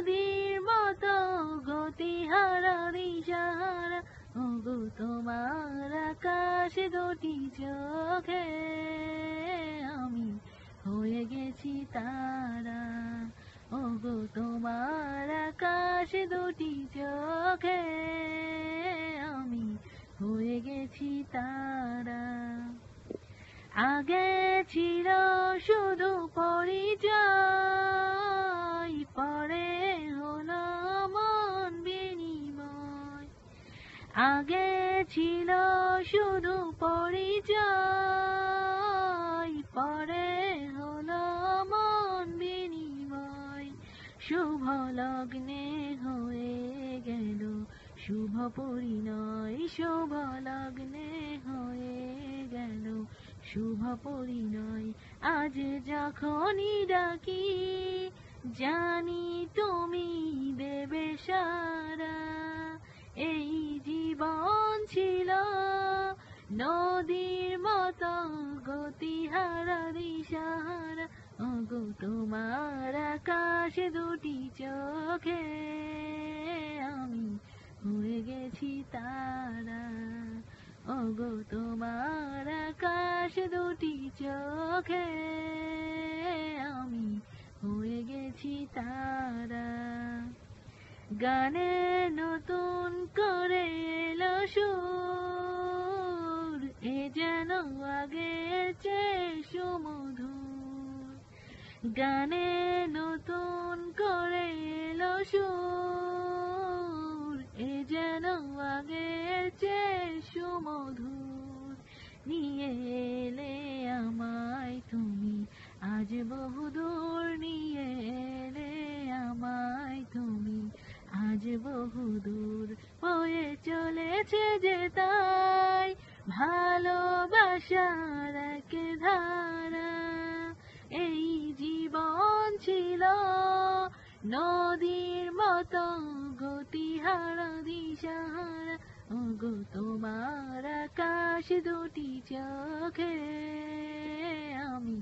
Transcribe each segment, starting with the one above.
নদীর মতো গতিহারা দিশাহারা ওগো তোমার আকাশ দুটি চোখে আমি হয়ে গেছি তারা। ওগো তোমার আকাশ দুটি চোখে আমি হয়ে গেছি তারা। আগে ছিল শুধু পরিচয় আগে ছিল শুধু পরিচয়, পরে হলো মন বিনিময়। শুভ লগ্নে হয়ে গেল, শুভ পরিণয়। শুভ লগ্নে হয়ে গেল, শুভ পরিণয়। আজ যখনই ডাকি, জানি তুমি দেবে সারা। ওগো তোমার আকাশ দুটি চোখে আমি হয়ে গেছি তারা। ওগো, তোমার আকাশ দুটি চোখে আমি হয়ে গেছি তারা। গানে নতুন করে এলো সুর, এ যেন আগের চেয়ে সুমধুর। গানে নতুন করে এলো সুর, এ যেন আগের চেয়ে সুমধুর। নিয়ে এলে আমায় তুমি, আজ বহুদূর নিয়ে এলে আমায় তুমি, আজ বহুদূর হয়ে চলেছে যে তাই, ভালোবাসার এক ধারা। ছিল। নদীর মতো গতিহারা দিশাহারা গো তোমার আকাশ দুটি চোখে। আমি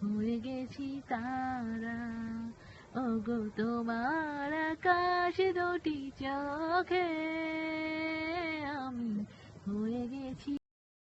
হয়ে গেছি তারা ও গো তোমার আকাশ দুটি চোখে। আমি হয়ে গেছি